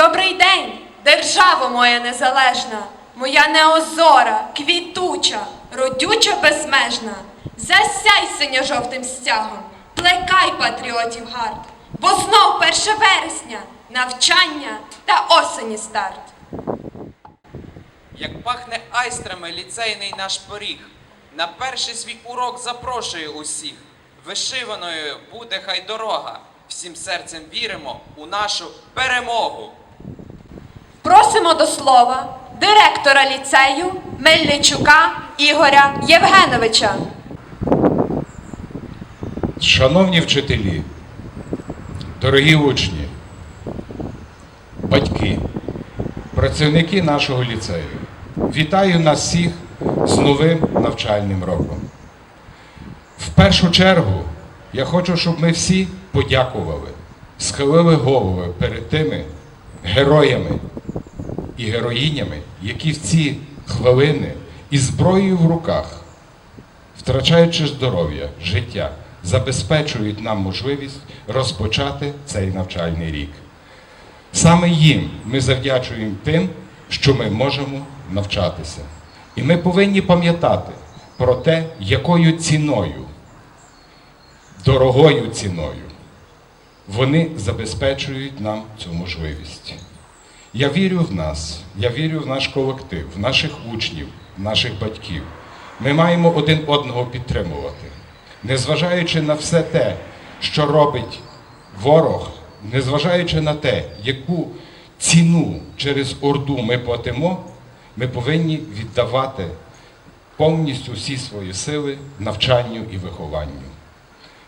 Добрий день, державо моя незалежна, моя неозора, квітуча, родюча безмежна. Засяй синьо-жовтим стягом, плекай патріотів гард, бо знов 1 вересня, навчання та осені старт. Як пахне айстрами ліцейний наш поріг, на перший свій урок запрошую усіх. Вишиваною буде хай дорога. Всім серцем віримо у нашу перемогу. Просимо до слова директора ліцею Мельничука Ігоря Євгеновича. Шановні вчителі, дорогі учні, батьки, працівники нашого ліцею, вітаю нас всіх з новим навчальним роком. В першу чергу я хочу, щоб ми всі подякували, схилили голови перед тими героями і героїнями, які в ці хвилини із зброєю в руках втрачаючи здоров'я, життя, забезпечують нам можливість розпочати цей навчальний рік. Саме їм ми завдячуємо тим, що ми можемо навчатися. І ми повинні пам'ятати про те, якою ціною, дорогою ціною вони забезпечують нам цю можливість. Я вірю в нас, я вірю в наш колектив, в наших учнів, в наших батьків. Ми маємо один одного підтримувати. Незважаючи на все те, що робить ворог, незважаючи на те, яку ціну через Орду ми платимо, ми повинні віддавати повністю всі свої сили навчанню і вихованню.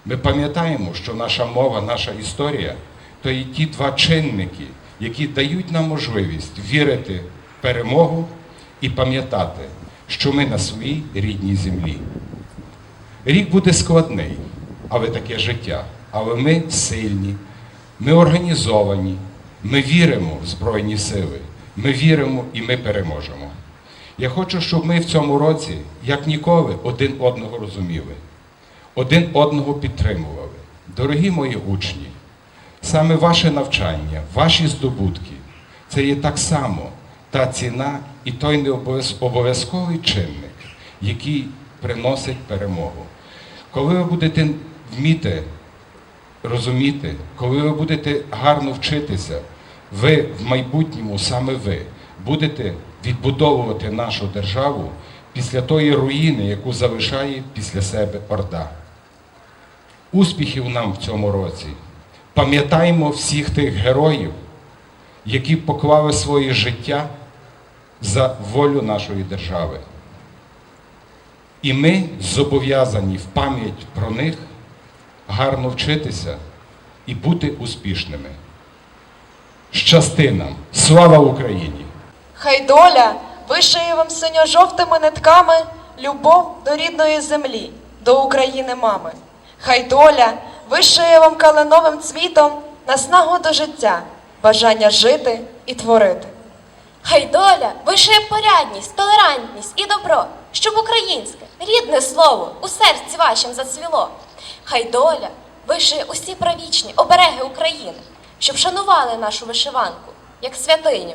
Ми пам'ятаємо, що наша мова, наша історія то є ті два чинники, які дають нам можливість вірити в перемогу і пам'ятати, що ми на своїй рідній землі. Рік буде складний, але таке життя. Але ми сильні, ми організовані, ми віримо в Збройні сили, ми віримо і ми переможемо. Я хочу, щоб ми в цьому році, як ніколи, один одного розуміли один одного підтримували. Дорогі мої учні, саме ваше навчання, ваші здобутки це є так само та ціна і той необов'язковий чинник, який приносить перемогу. Коли ви будете вміти розуміти, коли ви будете гарно вчитися, ви в майбутньому, саме ви, будете відбудовувати нашу державу після тої руїни, яку залишає після себе Орда. Успіхів нам в цьому році. Пам'ятаємо всіх тих героїв, які поклали своє життя за волю нашої держави. І ми зобов'язані в пам'ять про них гарно вчитися і бути успішними. Щасти нам! Слава Україні! Хай доля вишиє вам синьо-жовтими нитками любов до рідної землі, до України мами. Хай доля вишиє вам калиновим цвітом наснагу до життя, бажання жити і творити. Хай доля вишиє порядність, толерантність і добро, щоб українське, рідне слово у серці вашим зацвіло. Хай доля вишиє усі правічні обереги України, щоб шанували нашу вишиванку, як святиню.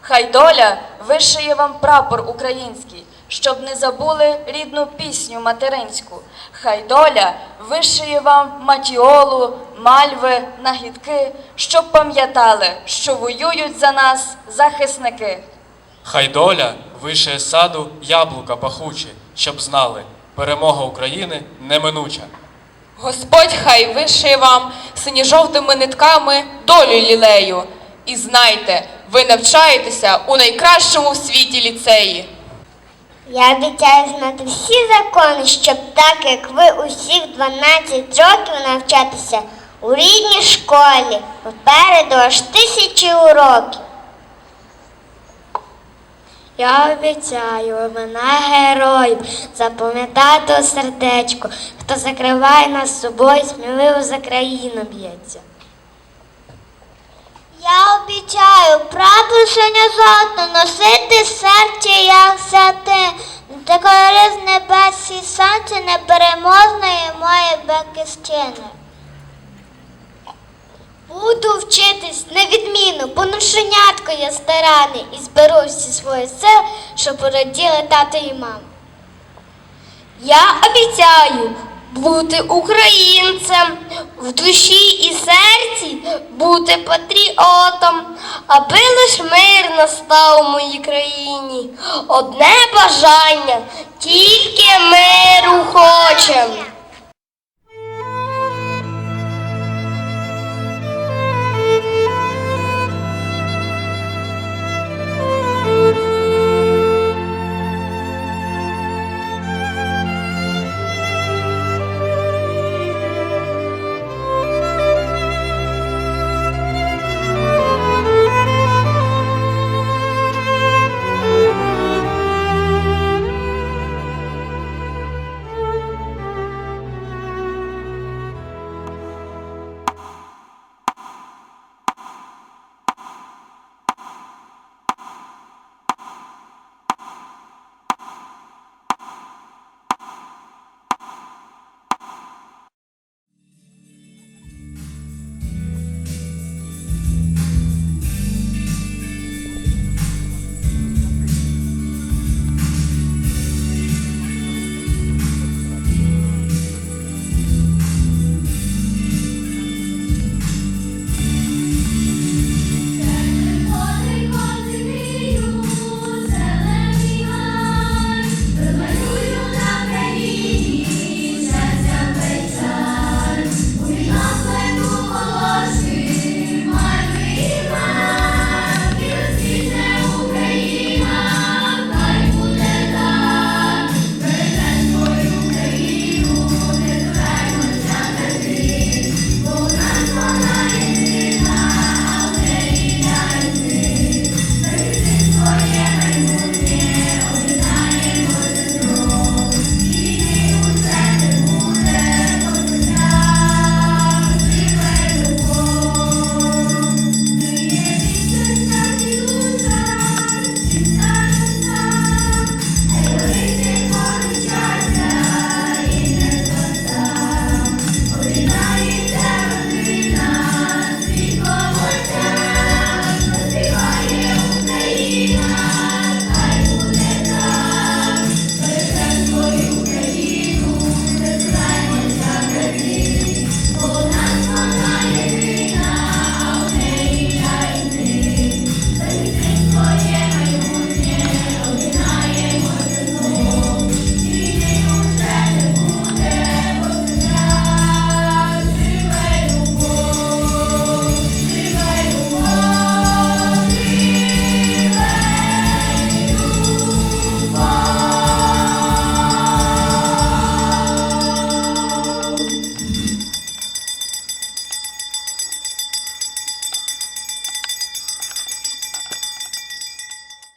Хай доля вишиє вам прапор український, щоб не забули рідну пісню материнську. Хай доля вишиє вам матіолу, мальви, нагідки, щоб пам'ятали, що воюють за нас захисники. Хай доля вишиє саду яблука пахучі, щоб знали, перемога України неминуча. Господь хай вишиє вам синьо-жовтими нитками долю лілею. І знайте, ви навчаєтеся у найкращому в світі ліцеї. Я обіцяю знати всі закони, щоб так, як ви усіх 12 років навчатися у рідній школі, попереду аж тисячі уроків. Я обіцяю імена героїв запам'ятати у сердечко, хто закриває нас собою, сміливо за країну б'ється. Я обіцяю прапор синьо-золото носити в серці, як святе, і сонце непереможної моєї батьківщини. Буду вчитись на відміну, бо нушенятко я стараний і зберу всі свої сили, щоб пораділи тато і мама. Я обіцяю бути українцем, в душі і серці бути патріотом, аби лиш мир настав у моїй країні. Одне бажання, тільки миру хочем.